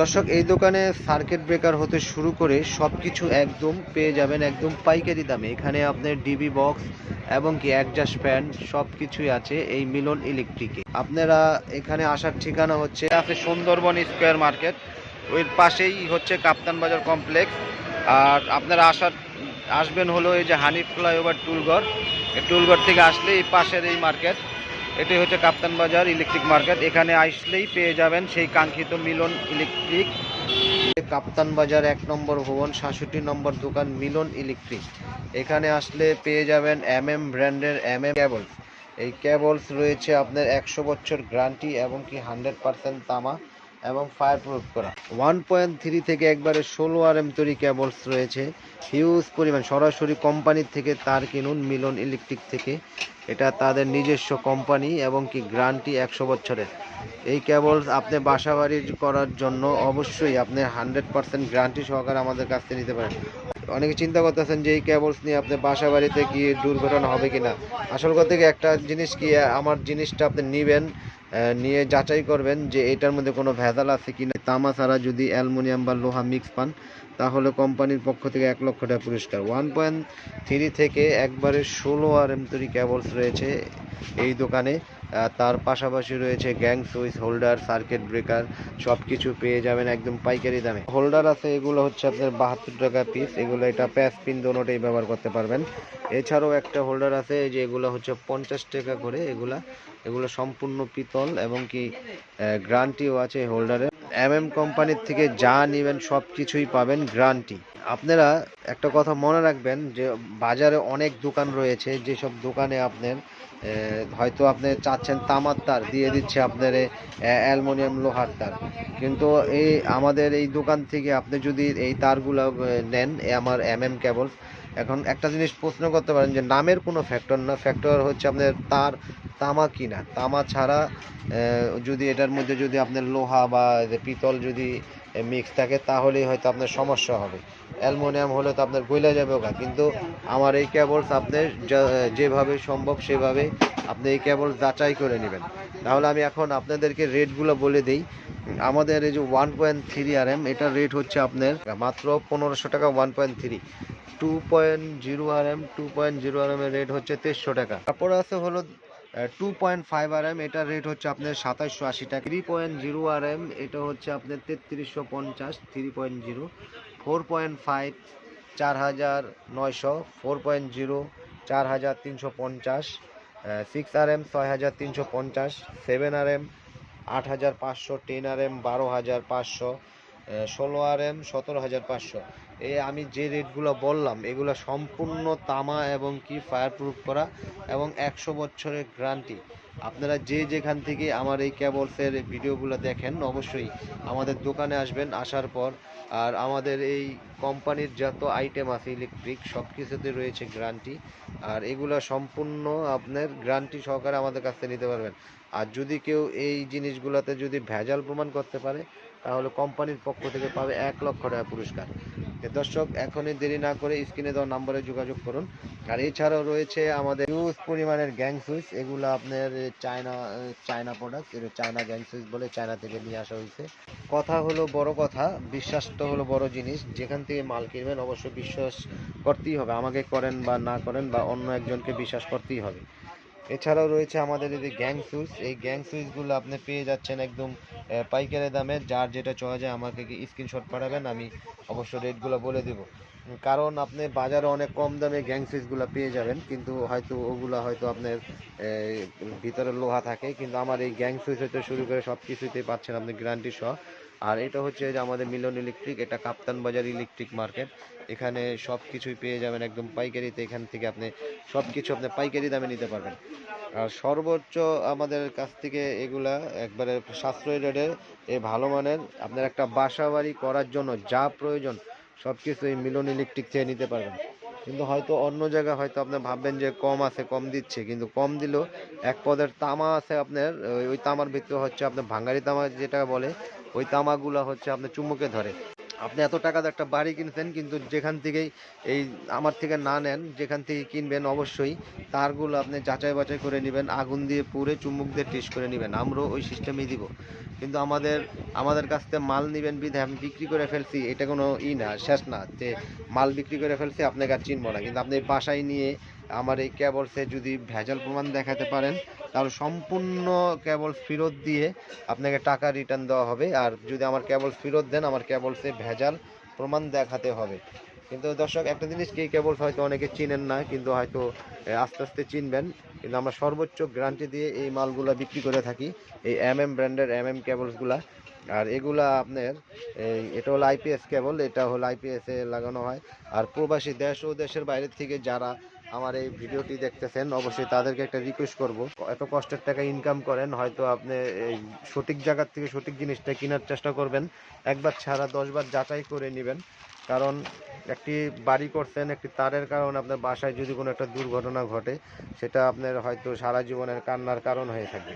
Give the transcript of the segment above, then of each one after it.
দর্শক, এই দোকানে সার্কিট ব্রেকার হতে শুরু করে সব কিছু একদম পেয়ে যাবেন একদম পাইকারি দামে। এখানে আপনার ডিবি বক্স এবং কি অ্যাডজাস্ট ফ্যান সব কিছুই আছে এই মিলন ইলেকট্রিকে আপনারা এখানে আসার ঠিকানা হচ্ছে আছে সুন্দরবন স্কোয়ার মার্কেট। ওই পাশেই হচ্ছে কাপ্তান বাজার কমপ্লেক্স আর আপনারা আসার, আসবেন হলো এই যে হানিফ ফ্লাইওভার টুলগড় টুলগড় থেকে আসলে এই পাশের এই মার্কেট। এটাই হচ্ছে কাপ্তান বাজার ইলেকট্রিক মার্কেট এখানে আসলেই পেয়ে যাবেন সেই কাঙ্ক্ষিত মিলন ইলেকট্রিক কাপ্তান বাজার এক নম্বর ভবন, সাতষট্টি নম্বর দোকান, মিলন ইলেকট্রিক এখানে আসলে পেয়ে যাবেন এম এম ব্র্যান্ডের এম এম ক্যাবলস এই ক্যাবলস রয়েছে আপনার একশো বছর গ্যারান্টি এবং কি হান্ড্রেড পার্সেন্ট তামা। এবং ফায়ার প্রুফ করা। ওয়ান পয়েন্ট থ্রি থেকে একবারে ষোলো আর এম তৈরি ক্যাবলস রয়েছে। হিউজ পরিমাণ, সরাসরি কোম্পানির থেকে তার কিনুন মিলন ইলেকট্রিক থেকে। এটা তাদের নিজস্ব কোম্পানি এবং কি গ্রান্টি একশো বছরের। এই ক্যাবলস আপনি বাসা বাড়ি করার জন্য অবশ্যই আপনি হান্ড্রেড পার্সেন্ট গ্যারান্টি সহকারে আমাদের কাছ থেকে নিতে পারেন। অনেকে চিন্তা করতেছেন যে এই কেবলস নিয়ে আপনি বাসা বাড়িতে গিয়ে দুর্ঘটনা হবে কিনা। আসল কথা কি একটা জিনিস কি, আমার জিনিসটা আপনি নেবেন নিয়ে যাচাই করবেন যে এটার মধ্যে কোনো ভেজাল আছে কিনা। তামা ছাড়া যদি অ্যালুমিনিয়াম বা লোহা মিক্স পান, তাহলে কোম্পানির পক্ষ থেকে এক লক্ষ টাকা পুরস্কার। ওয়ান পয়েন্ট থ্রি থেকে একবারে ষোলো আর এম তৈরি কেবলস রয়েছে। এই দোকানে। তার পাশাপাশি রয়েছে gang switch, holder, circuit breaker সব কিছু পেয়ে যাবেন একদম পাইকারি দামে। হোল্ডার আছে, এগুলো হচ্ছে আপনার বাহাত্তর টাকা পিস এগুলো এটা প্যাচ পিন দোনোটাই ব্যবহার করতে পারবেন। এছাড়াও একটা হোল্ডার আছে যে এগুলো হচ্ছে পঞ্চাশ টাকা করে। এগুলা, এগুলো সম্পূর্ণ পিতল এবং কি গ্রান্টিও আছে হোল্ডারে এম এম কোম্পানির থেকে যা নেবেন সব কিছুই পাবেন গ্রান্টি আপনারা একটা কথা মনে রাখবেন যে বাজারে অনেক দোকান রয়েছে, যেসব দোকানে আপনার হয়তো আপনি চাচ্ছেন তামার তার, দিয়ে দিচ্ছে আপনার অ্যালমোনিয়াম লোহার তার। কিন্তু এই আমাদের এই দোকান থেকে আপনি যদি এই তারগুলো নেন আমার এম এম কেবল এখন একটা জিনিস প্রশ্ন করতে পারেন যে নামের কোনো ফ্যাক্টর না ফ্যাক্টর হচ্ছে আপনার তার তামা কিনা তামা ছাড়া যদি এটার মধ্যে যদি আপনার লোহা বা পিতল যদি মিক্স থাকে, তাহলেই হয়তো আপনার সমস্যা হবে। অ্যালমোনিয়াম হলে তো আপনার গইলা যাবে ওকা কিন্তু আমার এই কেবলস আপনি যেভাবে সম্ভব সেভাবে আপনি এই কেবল যাচাই করে নেবেন। তাহলে আমি এখন আপনাদেরকে রেটগুলো বলে দিই। আমাদের এই যে one point three R M এটার রেট হচ্ছে আপনার, মাত্র পনেরোশো টাকা one point three two point zero R M two point zero R M এর রেট হচ্ছে তেইশশো টাকা। তারপরে আছে হলো two point five R M এটার রেট হচ্ছে আপনার সাতাশশো আশি টাকা। Three point zero R M এটা হচ্ছে আপনার তেত্রিশশো পঞ্চাশ three point zero four point five চার হাজার নয়শো ফোর পয়েন্ট জিরো চার হাজার তিনশো পঞ্চাশ সিক্স আর এম ছয় হাজার তিনশো পঞ্চাশ সেভেন আর এম আট হাজার পাঁচশো টেন আর এম বারো হাজার পাঁচশো ষোলো আর এম সতেরো হাজার পাঁচশো। এই আমি যে রেটগুলো বললাম, এগুলো সম্পূর্ণ তামা এবং কি ফায়ার প্রুফ করা এবং একশো বছরের গ্যারান্টি আপনারা যে যেখান থেকে আমার এই কেবলসের ভিডিওগুলো দেখেন, অবশ্যই আমাদের দোকানে আসবেন, আসার পর। আর আমাদের এই কোম্পানির যত আইটেম আছে ইলেকট্রিক সব কিছুতে রয়েছে গ্যারান্টি আর এগুলো সম্পূর্ণ আপনার গ্যারান্টি সহকারে আমাদের কাছ থেকে নিতে পারবেন। আর যদি কেউ এই জিনিসগুলোতে যদি ভেজাল প্রমাণ করতে পারে তাহলে কোম্পানির পক্ষ থেকে পাবে এক লক্ষ টাকা পুরস্কার। দর্শক, এখনই দেরি না করে স্ক্রিনে দেওয়া নম্বরে যোগাযোগ করুন। আর এছাড়াও রয়েছে আমাদের হিউজ পরিমাণের গ্যাং সুইচ এগুলো আপনার চায়না চায়না প্রোডাক্ট এটা চায়না গ্যাং সুইচ বলে চায়না থেকে নিয়ে আসা হয়েছে। কথা হলো বড় কথা, বিশ্বাস তো হলো বড় জিনিস, যেখান থেকে মাল কিনবেন অবশ্যই বিশ্বাস করতেই হবে। আমাকে করেন বা না করেন বা অন্য একজনকে বিশ্বাস করতেই হবে। এছাড়াও রয়েছে আমাদের এই যে গ্যাং সুইচ। এই গ্যাং সুইচগুলো আপনি পেয়ে যাচ্ছেন একদম পাইকারি দামে। যার যেটা চাওয়া যায় আমাকে স্ক্রিনশট পাঠাবেন, আমি অবশ্য রেটগুলো বলে দেবো। কারণ আপনি বাজারে অনেক কম দামে গ্যাং সুইচগুলো পেয়ে যাবেন, কিন্তু হয়তো ওগুলা হয়তো আপনার ভিতরে লোহা থাকে। কিন্তু আমার এই গ্যাং সুইচ হতে শুরু করে সব কিছুতেই পাচ্ছেন আপনি গ্যারান্টি সহ। আর এটা হচ্ছে যে আমাদের মিলন ইলেকট্রিক, এটা কাপ্তান বাজার ইলেকট্রিক মার্কেট। এখানে সব কিছুই পেয়ে যাবেন একদম পাইকারিতে, এখান থেকে আপনি সব কিছু আপনি পাইকারি দামে নিতে পারবেন। আর সর্বোচ্চ আমাদের কাছ থেকে এগুলা একবারে সাশ্রয়ী রেটে এই ভালো মানের। আপনার একটা বাসা বাড়ি করার জন্য যা প্রয়োজন সব কিছু এই মিলন ইলেকট্রিক থেকে নিতে পারবেন। কিন্তু হয়তো অন্য জায়গায় হয়তো আপনি ভাববেন যে কম আছে, কম দিচ্ছে। কিন্তু কম দিলেও এক পদের তামা আছে আপনার, ওই তামার ভিতরে হচ্ছে আপনার ভাঙ্গারি তামা যেটা বলে ওই তামাগুলা হচ্ছে আপনার চুম্বকে ধরে। আপনি এত টাকা দিয়ে একটা বাড়ি কিনছেন, কিন্তু যেখান থেকেই এই আমার থেকে না নেন, যেখান থেকে কিনবেন অবশ্যই তারগুলো আপনি যাচাই বাছাই করে নেবেন, আগুন দিয়ে পুড়ে চুম্বক দিয়ে টেস্ট করে নেবেন, আমরাও ওই সিস্টেমেই দিব। কিন্তু আমাদের আমাদের কাছ থেকে মাল নেবেন বিধে আমি বিক্রি করে ফেলছি, এটা কোনো ই না, শেষ না যে মাল বিক্রি করে ফেলছি, আপনাকে আর চিনবো না। কিন্তু আপনি বাসায় নিয়ে আমার এই কেবলসে যদি ভেজাল প্রমাণ দেখাতে পারেন তাহলে সম্পূর্ণ কেবল ফেরত দিয়ে আপনাকে টাকা রিটার্ন দেওয়া হবে। আর যদি আমার কেবল ফেরত দেন, আমার কেবলসে ভেজাল প্রমাণ দেখাতে হবে। কিন্তু দর্শক, একটা জিনিস কি, কেবল হয়তো অনেকে চিনেন না, কিন্তু হয়তো আস্তে আস্তে চিনবেন। কিন্তু আমরা সর্বোচ্চ গ্যারান্টি দিয়ে এই মালগুলো বিক্রি করে থাকি, এই এম এম ব্র্যান্ডের এম এম কেবলসগুলা আর এগুলা আপনার এটা হলো আইপিএস কেবল এটা হলো আইপিএস লাগানো হয়। আর প্রবাসী দেশ ও দেশের বাইরে থেকে যারা আমার এই ভিডিওটি দেখতেছেন, অবশ্যই তাদেরকে একটা রিকোয়েস্ট করব। এত কষ্টের টাকা ইনকাম করেন, হয়তো আপনি এই সঠিক জায়গার থেকে সঠিক জিনিসটা কেনার চেষ্টা করবেন। একবার ছাড়া দশবার যাচাই করে নেবেন, কারণ একটি বাড়ি করছেন, একটি তারের কারণে আপনার বাসায় যদি কোনো একটা দুর্ঘটনা ঘটে, সেটা আপনার হয়তো সারা জীবনের কান্নার কারণ হয়ে থাকবে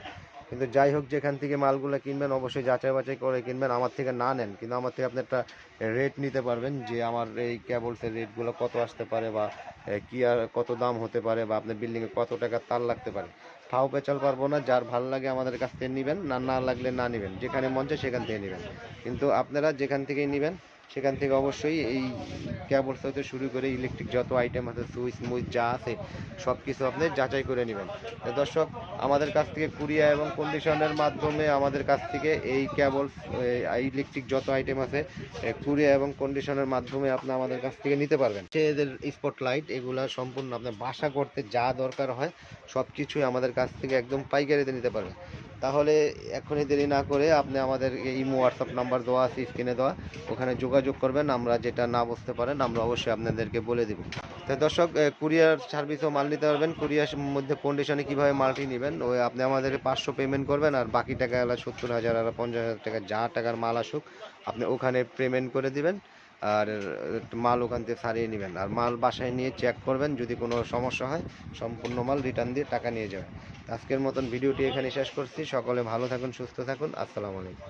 কিন্তু যাই হোক, যেখান থেকে মালগুলো কিনবেন, অবশ্যই যাচাই বাছাই করে কিনবেন। আমার থেকে না নেন, কিন্তু আমার থেকে আপনি একটা রেট নিতে পারবেন যে আমার এই কেবলসের রেটগুলো কত আসতে পারে বা কি আর কত দাম হতে পারে বা আপনার বিল্ডিংয়ে কত টাকা তার লাগতে পারে। ফাও পেঁচাল পারব না, যার ভালো লাগে আমাদের কাছ থেকে নেবেন, না না লাগলে না নেবেন। যেখানে মন চায় সেখান থেকে নেবেন। কিন্তু আপনারা যেখান থেকেই নেবেন সেখান থেকে অবশ্যই এই কেবলস হতে শুরু করে ইলেকট্রিক যত আইটেম আছে সুইচ মুইচ যা আছে সব কিছু আপনি যাচাই করে নেবেন। দর্শক, আমাদের কাছ থেকে কুরিয়া এবং কন্ডিশনের মাধ্যমে আমাদের কাছ থেকে এই কেবল ইলেকট্রিক যত আইটেম আছে কুরিয়া এবং কন্ডিশনের মাধ্যমে আপনি আমাদের কাছ থেকে নিতে পারবেন। সে এদের স্পট লাইট এগুলা সম্পূর্ণ আপনার বাসা করতে যা দরকার হয় সব কিছুই আমাদের কাছ থেকে একদম পাইকারিতে নিতে পারবেন। তাহলে এখনই দেরি না করে আপনি আমাদের ইমো হোয়াটসঅ্যাপ নাম্বার দেওয়া আছে, স্ক্রিনে দেওয়া। ওখানে যোগাযোগ করবেন, আমরা যেটা না বুঝতে পারেন, আমরা অবশ্যই আপনাদেরকে বলে দিব। তো দর্শক কুরিয়ার সার্ভিসও মাল নিতে পারবেন। কুরিয়ার মধ্যে কন্ডিশনে কীভাবে মালটি নেবেন, ওই আপনি আমাদের পাঁচশো পেমেন্ট করবেন, আর বাকি টাকা হলো সত্তর হাজার আর পঞ্চাশ হাজার টাকা, যা টাকার মাল আসুক, আপনি ওখানে পেমেন্ট করে দিবেন। আর মাল ওখান থেকে সারিয়ে নেবেন। আর মাল বাসায় নিয়ে চেক করবেন, যদি কোনো সমস্যা হয়, সম্পূর্ণ মাল রিটার্ন দিয়ে টাকা নিয়ে যাবেন। আজকের মতন ভিডিওটি এখানে শেষ করছি। সকলে ভালো থাকুন, সুস্থ থাকুন। আসসালামু আলাইকুম।